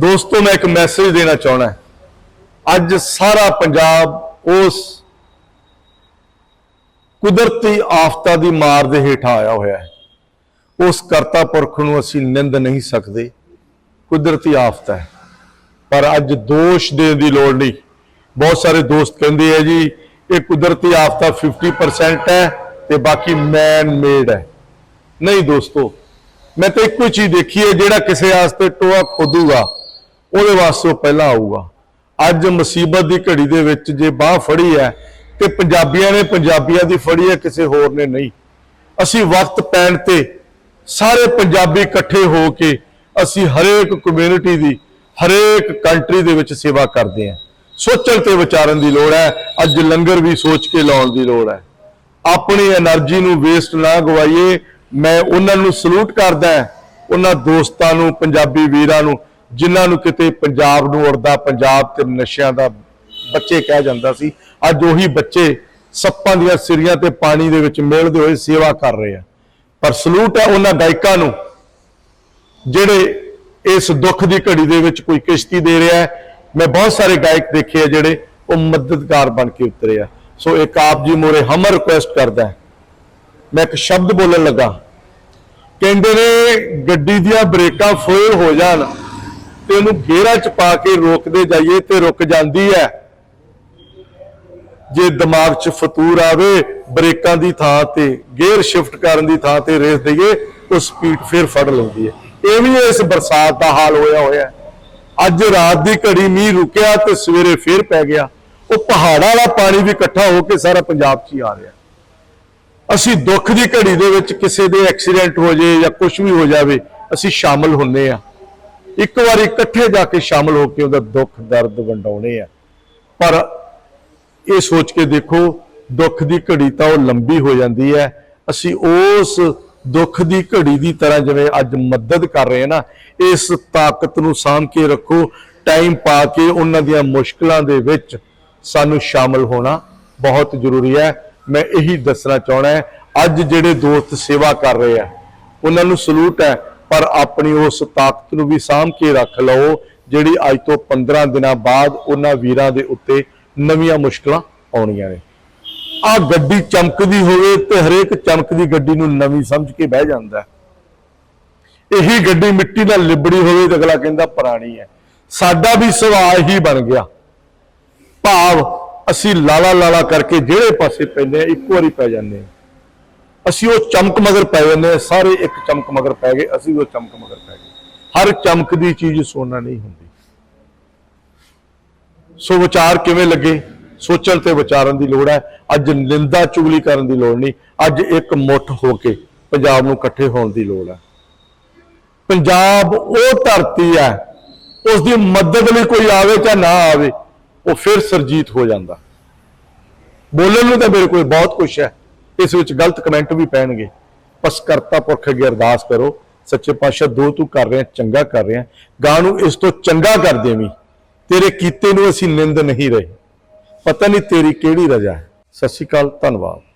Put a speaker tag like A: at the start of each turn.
A: ਦੋਸਤੋ, ਮੈਂ ਇੱਕ ਮੈਸੇਜ ਦੇਣਾ ਚਾਹਣਾ ਅੱਜ ਸਾਰਾ ਪੰਜਾਬ ਉਸ ਕੁਦਰਤੀ ਆਫ਼ਤਾ ਦੀ ਮਾਰ ਦੇ ਹੇਠਾਂ ਆਇਆ ਹੋਇਆ ਹੈ। ਉਸ ਕਰਤਾ ਪੁਰਖ ਨੂੰ ਅਸੀਂ ਨਿੰਦ ਨਹੀਂ ਸਕਦੇ। ਕੁਦਰਤੀ ਆਫ਼ਤਾ ਹੈ। ਪਰ ਅੱਜ ਦੋਸ਼ ਦੇਣ ਦੀ ਲੋੜ ਨਹੀਂ। ਬਹੁਤ ਸਾਰੇ ਦੋਸਤ ਕਹਿੰਦੇ ਆ ਜੀ, ਇਹ ਕੁਦਰਤੀ ਆਫਤਾ 50% ਹੈ ਤੇ ਬਾਕੀ ਮੈਨ ਮੇਡ ਹੈ। ਨਹੀਂ ਦੋਸਤੋ, ਮੈਂ ਤਾਂ ਇੱਕੋ ਹੀ ਚੀਜ਼ ਦੇਖੀ ਹੈ, ਜਿਹੜਾ ਕਿਸੇ ਵਾਸਤੇ ਟੋਆ ਖੋਦੂਗਾ। ਉਹਦੇ ਵਾਸਤੇ ਪਹਿਲਾਂ ਆਊਗਾ। ਅੱਜ ਮੁਸੀਬਤ ਦੀ ਘੜੀ ਦੇ ਵਿੱਚ ਜੇ ਬਾਹ ਫੜੀ ਹੈ, ਤੇ ਪੰਜਾਬੀਆਂ ਨੇ ਪੰਜਾਬੀਆਂ ਦੀ ਫੜੀ ਹੈ, ਕਿਸੇ ਹੋਰ ਨੇ ਨਹੀਂ। ਅਸੀਂ ਵਕਤ ਪੈਣ ਤੇ ਸਾਰੇ ਪੰਜਾਬੀ ਇਕੱਠੇ ਹੋ ਕੇ ਅਸੀਂ ਹਰੇਕ ਕਮਿਊਨਿਟੀ ਦੀ, ਹਰੇਕ ਕੰਟਰੀ ਦੇ ਵਿੱਚ ਸੇਵਾ ਕਰਦੇ ਹਾਂ। ਸੋਚਣ ਤੇ ਵਿਚਾਰਨ ਦੀ ਲੋੜ ਹੈ, ਅੱਜ ਲੰਗਰ ਵੀ ਸੋਚ ਕੇ ਲਾਉਣ ਦੀ ਲੋੜ ਹੈ। ਆਪਣੀ એનર્ਜੀ ਨੂੰ ਵੇਸਟ ਨਾ ਗਵਾਈਏ, ਮੈਂ ਉਹਨਾਂ ਨੂੰ ਸਲੂਟ ਕਰਦਾ ਉਹਨਾਂ ਦੋਸਤਾਂ ਨੂੰ, ਪੰਜਾਬੀ ਵੀਰਾਂ ਨੂੰ ਜਿਨ੍ਹਾਂ ਨੂੰ ਕਿਤੇ ਪੰਜਾਬ ਨੂੰ ਉੜਦਾ, ਪੰਜਾਬ ਤੇ ਨਸ਼ਿਆਂ ਦਾ ਬੱਚੇ ਕਹਿ ਜਾਂਦਾ ਸੀ, ਅੱਜ ਉਹੀ ਬੱਚੇ ਸੱਪਾਂ ਦੀਆਂ ਸਿਰੀਆਂ ਤੇ ਪਾਣੀ ਦੇ ਵਿੱਚ ਮਿਲਦੇ ਹੋਏ ਸੇਵਾ ਕਰ ਰਹੇ ਆ। ਪਰ ਸਲੂਟ ਹੈ ਉਹਨਾਂ ਗਾਇਕਾਂ ਨੂੰ, ਜਿਹੜੇ ਇਸ ਦੁੱਖ ਦੀ ਘੜੀ ਦੇ ਵਿੱਚ ਕੋਈ ਕਿਸ਼ਤੀ ਦੇ ਰਿਹਾ ਮੈਂ ਬਹੁਤ ਸਾਰੇ ਗਾਇਕ ਦੇਖੇ ਆ ਜਿਹੜੇ ਉਹ ਮਦਦਗਾਰ ਬਣ ਕੇ ਉਤਰੇ ਆ। ਸੋ ਇੱਕ ਆਪ ਜੀ ਮੋਰੇ ਹਮਰ ਰਿਕੁਐਸਟ ਕਰਦਾ ਮੈਂ ਇੱਕ ਸ਼ਬਦ ਬੋਲਣ ਲੱਗਾ, ਕਹਿੰਦੇ ਨੇ ਗੱਡੀ ਦੀਆਂ ਬ੍ਰੇਕਾਂ ਫੇਲ ਹੋ ਜਾਣ ਤੇ ਉਹਨੂੰ ਗੇਰਾ ਚ ਪਾ ਕੇ ਰੋਕਦੇ ਜਾਈਏ ਤੇ ਰੁਕ ਜਾਂਦੀ ਹੈ। ਜੇ ਦਿਮਾਗ 'ਚ ਫਤੂਰ ਆਵੇ, ਬ੍ਰੇਕਾਂ ਦੀ ਥਾਂ ਤੇ, ਗੇਅਰ ਸ਼ਿਫਟ ਕਰਨ ਦੀ ਥਾਂ ਤੇ ਰੇਸ ਦਈਏ ਉਹ ਸਪੀਡ ਫਿਰ ਫੜ ਲੈਂਦੀ ਹੈ। ਇਹ ਵੀ ਇਸ ਬਰਸਾਤ ਦਾ ਹਾਲ ਹੋਇਆ ਹੋਇਆ ਅੱਜ ਰਾਤ ਦੀ ਘੜੀ ਮੀਂਹ ਰੁਕਿਆ ਤੇ ਸਵੇਰੇ ਫਿਰ ਪੈ ਗਿਆ। ਉਹ ਪਹਾੜਾਂ ਵਾਲਾ ਪਾਣੀ ਵੀ ਇਕੱਠਾ ਹੋ ਕੇ ਸਾਰਾ ਪੰਜਾਬ 'ਚ ਹੀ ਆ ਰਿਹਾ ਅਸੀਂ ਦੁੱਖ ਦੀ ਘੜੀ ਦੇ ਵਿੱਚ ਕਿਸੇ ਦੇ ਐਕਸੀਡੈਂਟ ਹੋ ਜੇ ਜਾਂ ਕੁਝ ਵੀ ਹੋ ਜਾਵੇ, ਅਸੀਂ ਸ਼ਾਮਲ ਹੁੰਨੇ ਆ ਇੱਕ ਵਾਰੀ ਇਕੱਠੇ ਜਾ ਕੇ ਸ਼ਾਮਲ ਹੋ ਕੇ ਉਹਦਾ ਦੁੱਖ, ਦਰਦ ਵੰਡਾਉਣੇ ਆ। ਪਰ ਇਹ ਸੋਚ ਕੇ ਦੇਖੋ, ਦੁੱਖ ਦੀ ਘੜੀ ਤਾਂ ਉਹ ਲੰਬੀ ਹੋ ਜਾਂਦੀ ਹੈ। ਅਸੀਂ ਉਸ ਦੁੱਖ ਦੀ ਘੜੀ ਦੀ ਤਰ੍ਹਾਂ ਜਿਵੇਂ ਅੱਜ ਮਦਦ ਕਰ ਰਹੇ ਹਾਂ ਨਾ, ਇਸ ਤਾਕਤ ਨੂੰ ਸਾਂਭ ਕੇ ਰੱਖੋ, ਟਾਈਮ ਪਾ ਕੇ ਉਹਨਾਂ ਦੀਆਂ ਮੁਸ਼ਕਲਾਂ ਦੇ ਵਿੱਚ ਸਾਨੂੰ ਸ਼ਾਮਲ ਹੋਣਾ ਬਹੁਤ ਜ਼ਰੂਰੀ ਹੈ। ਮੈਂ ਇਹੀ ਦੱਸਣਾ ਚਾਹਣਾ ਹੈ, ਅੱਜ ਜਿਹੜੇ ਦੋਸਤ ਸੇਵਾ ਕਰ ਰਹੇ ਆ, ਉਹਨਾਂ ਨੂੰ ਸਲੂਟ ਹੈ ਪਰ ਆਪਣੀ ਉਸ ਤਾਕਤ ਨੂੰ ਵੀ ਸਾਂਭ ਕੇ ਰੱਖ ਲਓ, ਜਿਹੜੀ ਅੱਜ ਤੋਂ 15 ਦਿਨਾਂ ਬਾਅਦ ਉਹਨਾਂ ਵੀਰਾਂ ਦੇ ਉੱਤੇ ਨਵੀਆਂ ਮੁਸ਼ਕਲਾਂ ਆਉਣੀਆਂ ਨੇ। ਆ ਗੱਡੀ ਚਮਕਦੀ ਹੋਵੇ ਤੇ ਹਰੇਕ ਚਮਕਦੀ ਗੱਡੀ ਨੂੰ ਨਵੀਂ ਸਮਝ ਕੇ ਬਹਿ ਜਾਂਦਾ ਇਹੀ ਗੱਡੀ ਮਿੱਟੀ ਨਾਲ ਲਿਬੜੀ ਹੋਵੇ ਤੇ ਅਗਲਾ ਕਹਿੰਦਾ ਪੁਰਾਣੀ ਹੈ। ਸਾਡਾ ਵੀ ਸੁਭਾਅ ਹੀ ਬਣ ਗਿਆ। ਭਾਵ ਅਸੀਂ ਲਾਲਾ ਲਾਲਾ ਕਰਕੇ ਜਿਹੜੇ ਪਾਸੇ ਪੈਂਦੇ ਆ ਇੱਕ ਵਾਰੀ ਪੈ ਜਾਂਦੇ ਆ ਅਸੀਂ ਉਹ ਚਮਕ ਮਗਰ ਪੈ ਜਾਂਦੇ ਆ ਸਾਰੇ ਇੱਕ ਚਮਕ ਮਗਰ ਪੈ ਗਏ, ਅਸੀਂ ਉਹ ਚਮਕ ਮਗਰ ਪੈ ਗਏ। ਹਰ ਚਮਕਦੀ ਚੀਜ਼ ਸੋਨਾ ਨਹੀਂ ਹੁੰਦੀ। ਸੋ ਵਿਚਾਰ ਕਿਵੇਂ ਲੱਗੇ? ਸੋਚਣ ਤੇ ਵਿਚਾਰਨ ਦੀ ਲੋੜ ਹੈ। ਅੱਜ ਨਿੰਦਾ ਚੁਗਲੀ ਕਰਨ ਦੀ ਲੋੜ ਨਹੀਂ। ਅੱਜ ਇੱਕ ਮੁੱਠ ਹੋ ਕੇ ਪੰਜਾਬ ਨੂੰ ਇਕੱਠੇ ਹੋਣ ਦੀ ਲੋੜ ਹੈ। ਪੰਜਾਬ ਉਹ ਧਰਤੀ ਹੈ, ਉਸ ਦੀ ਮਦਦ ਲਈ ਕੋਈ ਆਵੇ ਜਾਂ ਨਾ ਆਵੇ, ਉਹ ਫਿਰ ਸਰਜੀਤ ਹੋ ਜਾਂਦਾ। ਬੋਲਣ ਨੂੰ ਤਾਂ ਮੇਰੇ ਕੋਲ ਬਹੁਤ ਕੁਝ ਹੈ। ਇਸ ਵਿੱਚ ਗਲਤ ਕਮੈਂਟ ਵੀ ਪੈਣਗੇ। ਬਸ ਕਰਤਾ ਪੁਰਖ ਅੱਗੇ ਅਰਦਾਸ ਕਰੋ, ਸੱਚੇ ਪਾਤਸ਼ਾਹ ਦੋ ਤੂੰ ਕਰ ਰਿਹਾ, ਚੰਗਾ ਕਰ ਰਿਹਾ। ਗਾਂ ਨੂੰ ਇਸ ਤੋਂ ਚੰਗਾ ਕਰ ਦੇਵੀਂ। ਤੇਰੇ ਕੀਤੇ ਨੂੰ ਅਸੀਂ ਨਿੰਦ ਨਹੀਂ ਰਹੇ। ਪਤਾ ਨਹੀਂ ਤੇਰੀ ਕਿਹੜੀ ਰਜਾ ਹੈ। ਸਤਿ ਸ਼੍ਰੀ ਅਕਾਲ, ਧੰਨਵਾਦ।